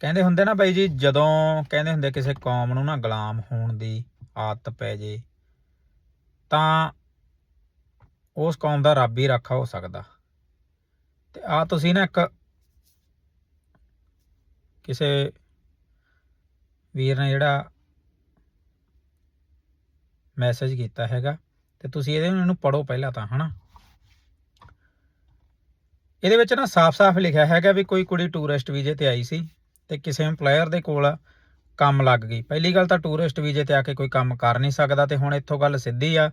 ਕਹਿੰਦੇ ਹੁੰਦੇ ਨਾ ਬਾਈ ਜੀ, ਜਦੋਂ ਕਹਿੰਦੇ ਹੁੰਦੇ ਕਿਸੇ ਕੌਮ ਨੂੰ ਨਾ ਗੁਲਾਮ ਹੋਣ ਦੀ ਆਦਤ ਪੈ ਜੇ, ਤਾਂ ਉਸ ਕੌਮ ਦਾ ਰੱਬ ਹੀ ਰੱਖਾ ਹੋ ਸਕਦਾ। ਤੇ ਆ ਤੁਸੀਂ ਨਾ ਇੱਕ ਕਿਸੇ ਵੀਰ ਨੇ ਜਿਹੜਾ ਮੈਸੇਜ ਕੀਤਾ ਹੈਗਾ, ਤੇ ਤੁਸੀਂ ਇਹਦੇ ਨੂੰ ਪੜੋ ਪਹਿਲਾਂ ਤਾਂ, ਹਨਾ? ਇਹਦੇ ਵਿੱਚ ਨਾ ਸਾਫ਼-ਸਾਫ਼ ਲਿਖਿਆ ਹੈਗਾ ਵੀ ਕੋਈ ਕੁੜੀ ਟੂਰਿਸਟ ਵੀਜ਼ੇ ਤੇ ਆਈ ਸੀ। ਤੇ ਕਿਸੇ ਏਮਪਲਾਇਰ ਦੇ ਕੋਲ ਕੰਮ ਲੱਗ ਗਈ। ਪਹਿਲੀ ਗੱਲ ਤਾਂ ਟੂਰਿਸਟ ਵੀਜ਼ੇ ਤੇ ਆ ਕੇ ਕੋਈ ਕੰਮ ਕਰ ਨਹੀਂ ਸਕਦਾ ਤੇ ਹੁਣ ਇੱਥੋਂ ਗੱਲ ਸਿੱਧੀ ਆ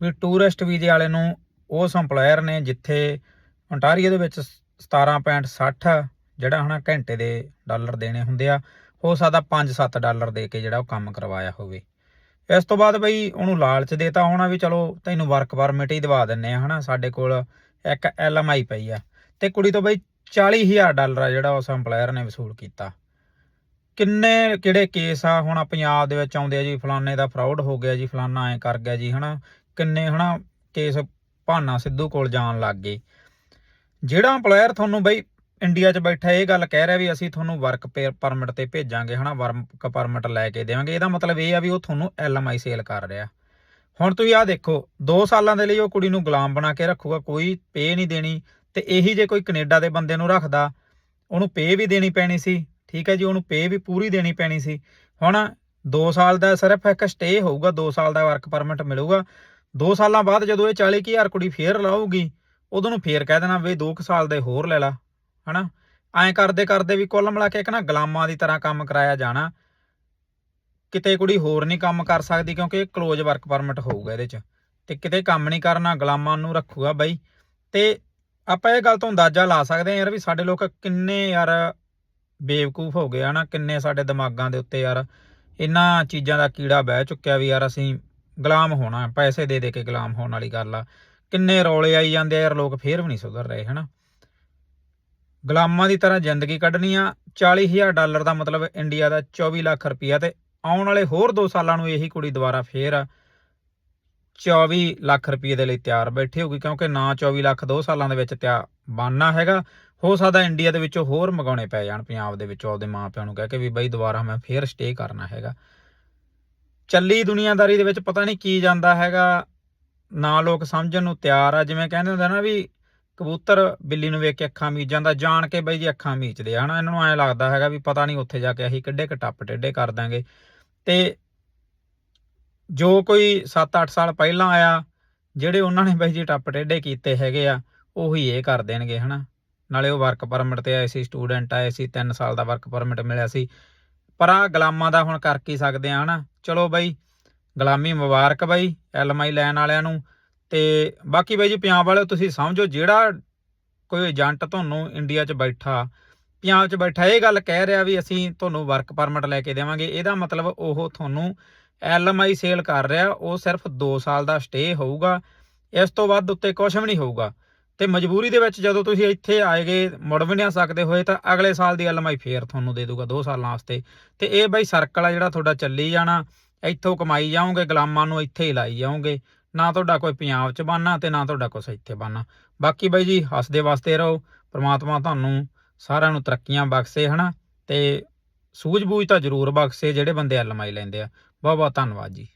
ਵੀ ਟੂਰਿਸਟ ਵੀਜ਼ੇ ਵਾਲੇ ਨੂੰ ਉਸ ਏਮਪਲਾਇਰ ਨੇ ਜਿੱਥੇ ontario ਦੇ ਵਿੱਚ 17.60 ਜਿਹੜਾ ਹਨਾ ਘੰਟੇ ਦੇ ਡਾਲਰ ਦੇਣੇ ਹੁੰਦੇ ਆ, ਹੋ ਸਕਦਾ 5-7 ਡਾਲਰ ਦੇ ਕੇ ਜਿਹੜਾ ਉਹ ਕੰਮ ਕਰਵਾਇਆ ਹੋਵੇ। ਇਸ ਤੋਂ ਬਾਅਦ ਬਈ ਉਹਨੂੰ ਲਾਲਚ ਦੇਤਾ ਹੋਣਾ ਵੀ ਚਲੋ ਤੈਨੂੰ ਵਰਕ ਪਰਮਿਟ ਹੀ ਦਵਾ ਦਿੰਨੇ ਆ ਹਨਾ, ਸਾਡੇ ਕੋਲ ਇੱਕ ਐਲਐਮਆਈ ਪਈ ਆ। ਤੇ ਕੁੜੀ ਤੋਂ ਬਈ 40000 ਡਾਲਰ ਆ ਜਿਹੜਾ ਉਸ ਏਮਪਲਾਇਰ ਨੇ ਵਸੂਲ ਕੀਤਾ। ਕਿੰਨੇ, ਕਿਹੜੇ ਕੇਸ ਆ? ਹੁਣ ਪੰਜਾਬ ਦੇ ਵਿੱਚ ਆਉਂਦੇ ਆ ਜੀ, ਫਲਾਣੇ ਦਾ ਫਰਾਡ ਹੋ ਗਿਆ ਜੀ, ਫਲਾਣਾ ਐ ਕਰ ਗਿਆ ਜੀ, ਹਨਾ। ਕਿੰਨੇ, ਹਨਾ ਕੇਸ ਭਾਨਾ ਸਿੱਧੂ ਕੋਲ ਜਾਣ ਲੱਗ ਗਏ। ਜਿਹੜਾ ਏਮਪਲਾਇਰ ਤੁਹਾਨੂੰ ਬਈ ਇੰਡੀਆ 'ਚ ਬੈਠਾ ਇਹ ਗੱਲ ਕਹਿ ਰਿਹਾ ਵੀ ਅਸੀਂ ਤੁਹਾਨੂੰ ਵਰਕ ਪਰਮਿਟ ਤੇ ਭੇਜਾਂਗੇ, ਹਨਾ ਵਰਕ ਪਰਮਿਟ ਲੈ ਕੇ ਦੇਵਾਂਗੇ। ਇਹਦਾ ਮਤਲਬ ਇਹ ਆ ਵੀ ਉਹ ਤੁਹਾਨੂੰ ਐਲਐਮਆਈ ਸੇਲ ਕਰ ਰਿਹਾ। ਹੁਣ ਤੁਸੀਂ ਆਹ ਦੇਖੋ 2 ਸਾਲਾਂ ਦੇ ਲਈ ਉਹ ਕੁੜੀ ਨੂੰ ਗੁਲਾਮ ਬਣਾ ਕੇ ਰੱਖੂਗਾ, ਕੋਈ ਪੇ ਨਹੀਂ ਦੇਣੀ। ਤੇ ਇਹੀ ਜੇ ਕੋਈ ਕੈਨੇਡਾ ਦੇ ਬੰਦੇ ਨੂੰ ਰੱਖਦਾ, ਉਹਨੂੰ ਪੇ ਵੀ ਦੇਣੀ ਪੈਣੀ ਸੀ, ਠੀਕ ਹੈ ਜੀ, ਉਹਨੂੰ ਪੇ ਵੀ ਪੂਰੀ ਦੇਣੀ ਪੈਣੀ ਸੀ। ਹੁਣ 2 ਸਾਲ ਦਾ ਸਿਰਫ ਇੱਕ ਸਟੇ ਹੋਊਗਾ 2 ਸਾਲ ਦਾ ਵਰਕ ਪਰਮਿਟ ਮਿਲੂਗਾ। 2 ਸਾਲਾਂ ਬਾਅਦ ਜਦੋਂ ਇਹ 40000 ਕੁੜੀ ਫੇਰ ਲਾਊਗੀ, ਉਦੋਂ ਨੂੰ ਫੇਰ ਕਹਿ ਦੇਣਾ ਵੀ 2 ਸਾਲ ਦੇ ਹੋਰ ਲੈ ਲਾ, ਹਨਾ? ਐਂ ਕਰਦੇ ਕਰਦੇ ਵੀ ਕੁੱਲ ਮਿਲਾ ਕੇ ਇੱਕ ਨਾ ਗੁਲਾਮਾਂ ਦੀ ਤਰ੍ਹਾਂ ਕੰਮ ਕਰਾਇਆ ਜਾਣਾ। ਕਿਤੇ ਕੁੜੀ ਹੋਰ ਨਹੀਂ ਕੰਮ ਕਰ ਸਕਦੀ ਕਿਉਂਕਿ ਇਹ ਕਲੋਜ਼ ਵਰਕ ਪਰਮਿਟ ਹੋਊਗਾ ਇਹਦੇ 'ਚ, ਤੇ ਕਿਤੇ ਕੰਮ ਨਹੀਂ ਕਰਨਾ, ਗੁਲਾਮਾਂ ਨੂੰ ਰੱਖੂਗਾ ਬਾਈ। ਤੇ ਆਪਾਂ ਇਹ ਗੱਲ ਤੋਂ ਅੰਦਾਜ਼ਾ ਲਾ ਸਕਦੇ ਹਾਂ ਯਾਰ ਵੀ ਸਾਡੇ ਲੋਕ ਕਿੰਨੇ ਯਾਰ ਬੇਵਕੂਫ ਹੋ ਗਏ ਹਨਾ ਕਿੰਨੇ ਸਾਡੇ ਦਿਮਾਗਾਂ ਦੇ ਉੱਤੇ ਯਾਰ ਇਹਨਾਂ ਚੀਜ਼ਾਂ ਦਾ ਕੀੜਾ ਬਹਿ ਚੁੱਕਿਆ ਵੀ ਯਾਰ ਅਸੀਂ ਗੁਲਾਮ ਹੋਣਾ, ਪੈਸੇ ਦੇ ਦੇ ਕੇ ਗੁਲਾਮ ਹੋਣ ਵਾਲੀ ਗੱਲ ਆ। ਕਿੰਨੇ ਰੌਲੇ ਆਈ ਜਾਂਦੇ ਯਾਰ, ਲੋਕ ਫੇਰ ਵੀ ਨਹੀਂ ਸੁਧਰ ਰਹੇ, ਹਨਾ? ਗੁਲਾਮਾਂ ਦੀ ਤਰ੍ਹਾਂ ਜ਼ਿੰਦਗੀ ਕੱਢਣੀ ਆ 40000 ਡਾਲਰ ਦਾ ਮਤਲਬ ਇੰਡੀਆ ਦਾ 24 ਲੱਖ ਰੁਪਈਆ ਤੇ ਆਉਣ ਵਾਲੇ ਹੋਰ 2 ਸਾਲਾਂ ਨੂੰ ਇਹੀ ਕੁੜੀ ਦੁਬਾਰਾ ਫੇਰ 24 ਲੱਖ ਰੁਪਏ ਦੇ ਲਈ ਤਿਆਰ ਬੈਠੀ ਹੋਊਗੀ, ਕਿਉਂਕਿ ਨਾ 24 ਲੱਖ 2 ਸਾਲਾਂ ਦੇ ਵਿੱਚ ਤਿਆ ਬਣਨਾ ਹੈਗਾ। ਹੋ ਸਕਦਾ ਇੰਡੀਆ ਦੇ ਵਿੱਚੋਂ ਹੋਰ ਮੰਗਾਉਣੇ ਪੈ ਜਾਣ, ਪੰਜਾਬ ਦੇ ਵਿੱਚੋਂ ਆਪਦੇ ਮਾਪਿਆਂ ਨੂੰ ਕਹਿ ਕੇ ਵੀ ਬਈ ਦੁਬਾਰਾ ਮੈਂ ਫੇਰ ਸਟੇ ਕਰਨਾ ਹੈਗਾ। ਚੱਲੀ ਦੁਨੀਆਦਾਰੀ ਦੇ ਵਿੱਚ ਪਤਾ ਨਹੀਂ ਕੀ ਜਾਂਦਾ ਹੈਗਾ। ਨਾ ਲੋਕ ਸਮਝਣ ਨੂੰ ਤਿਆਰ ਆ, ਜਿਵੇਂ ਕਹਿੰਦੇ ਹੁੰਦੇ ਨਾ ਵੀ ਕਬੂਤਰ ਬਿੱਲੀ ਨੂੰ ਵੇਖ ਕੇ ਅੱਖਾਂ ਮੀਚ ਜਾਂਦਾ ਜਾਣ ਕੇ ਬਈ ਜੀ ਅੱਖਾਂ ਮੀਚਦੇ ਆ, ਹਨਾ। ਇਹਨਾਂ ਨੂੰ ਐਂ ਲੱਗਦਾ ਹੈਗਾ ਵੀ ਪਤਾ ਨਹੀਂ ਉੱਥੇ ਜਾ ਕੇ ਅਸੀਂ ਕਿੱਡੇ ਕਟੱਪ ਟੇਡੇ ਕਰ ਦਾਂਗੇ। ਤੇ ਜੋ ਕੋਈ 7-8 ਸਾਲ ਪਹਿਲਾਂ ਆਇਆ, ਜਿਹੜੇ ਉਹਨਾਂ ਨੇ ਬਾਈ ਜੀ ਟੱਪ ਟੇਡੇ ਕੀਤੇ ਹੈਗੇ ਆ, ਉਹੀ ਇਹ ਕਰ ਦੇਣਗੇ, ਹਨਾ? ਨਾਲੇ ਉਹ ਵਰਕ ਪਰਮਿਟ ਤੇ ਆਏ ਸੀ ਸਟੂਡੈਂਟ ਆਏ ਸੀ 3 ਸਾਲ ਦਾ ਵਰਕ ਪਰਮਿਟ ਮਿਲਿਆ ਸੀ। ਪਰ ਆ ਗੁਲਾਮਾਂ ਦਾ ਹੁਣ ਕਰ ਕੀ ਸਕਦੇ ਆ, ਹਨਾ? ਚਲੋ ਬਾਈ, ਗੁਲਾਮੀ ਮੁਬਾਰਕ ਬਈ ਐਲਐਮਆਈ ਲੈਣ ਵਾਲਿਆਂ ਨੂੰ। ਤੇ ਬਾਕੀ ਬਾਈ ਜੀ ਪੰਜਾਬ ਵਾਲਿਓ, ਤੁਸੀਂ ਸਮਝੋ, ਜਿਹੜਾ ਕੋਈ ਏਜੰਟ ਤੁਹਾਨੂੰ ਇੰਡੀਆ 'ਚ ਬੈਠਾ, ਪੰਜਾਬ 'ਚ ਬੈਠਾ, ਇਹ ਗੱਲ ਕਹਿ ਰਿਹਾ ਵੀ ਅਸੀਂ ਤੁਹਾਨੂੰ ਵਰਕ ਪਰਮਿਟ ਲੈ ਕੇ ਦੇਵਾਂਗੇ, ਇਹਦਾ ਮਤਲਬ ਉਹ ਤੁਹਾਨੂੰ ਐਲਐਮਆਈ ਸੇਲ ਕਰ ਰਿਹਾ, ਉਹ ਸਿਰਫ 2 ਸਾਲ ਦਾ ਸਟੇ ਹੋਊਗਾ, ਇਸ ਤੋਂ ਵੱਧ ਉੱਤੇ ਕੁਝ ਵੀ ਨਹੀਂ ਹੋਊਗਾ। ਤੇ ਮਜਬੂਰੀ ਦੇ ਵਿੱਚ ਜਦੋਂ ਤੁਸੀਂ ਇੱਥੇ ਆਏਗੇ ਮੁੜ ਵੀ ਨਹੀਂ ਸਕਦੇ ਹੋਏ, ਤਾਂ ਅਗਲੇ ਸਾਲ ਦੀ ਐਲਐਮਆਈ ਫੇਰ ਤੁਹਾਨੂੰ ਦੇ ਦੂਗਾ 2 ਸਾਲਾਂ ਵਾਸਤੇ। ਤੇ ਇਹ ਬਈ ਸਰਕਲ ਆ ਜਿਹੜਾ ਤੁਹਾਡਾ ਚੱਲੀ ਜਾਣਾ, ਇੱਥੋਂ ਕਮਾਈ ਜਾਓਗੇ, ਗੁਲਾਮਾਂ ਨੂੰ ਇੱਥੇ ਹੀ ਲਾਈ ਜਾਓਗੇ। ਨਾ ਤੁਹਾਡਾ ਕੋਈ ਪੰਜਾਬ 'ਚ ਬਣਨਾ ਤੇ ਨਾ ਤੁਹਾਡਾ ਕੁਛ ਇੱਥੇ ਬਣਨਾ। ਬਾਕੀ ਬਾਈ ਜੀ, ਹੱਸਦੇ ਵਾਸਤੇ ਰਹੋ, ਪ੍ਰਮਾਤਮਾ ਤੁਹਾਨੂੰ ਸਾਰਿਆਂ ਨੂੰ ਤਰੱਕੀਆਂ ਬਖਸ਼ੇ, ਹਨਾ? ਤੇ ਸੂਝ-ਬੂਝ ਤਾਂ ਜ਼ਰੂਰ ਬਖਸ਼ੇ ਜਿਹੜੇ ਬੰਦੇ ਐਲਐਮਆਈ ਲੈਂਦੇ ਆ। ਬਹੁਤ ਬਹੁਤ ਧੰਨਵਾਦ ਜੀ।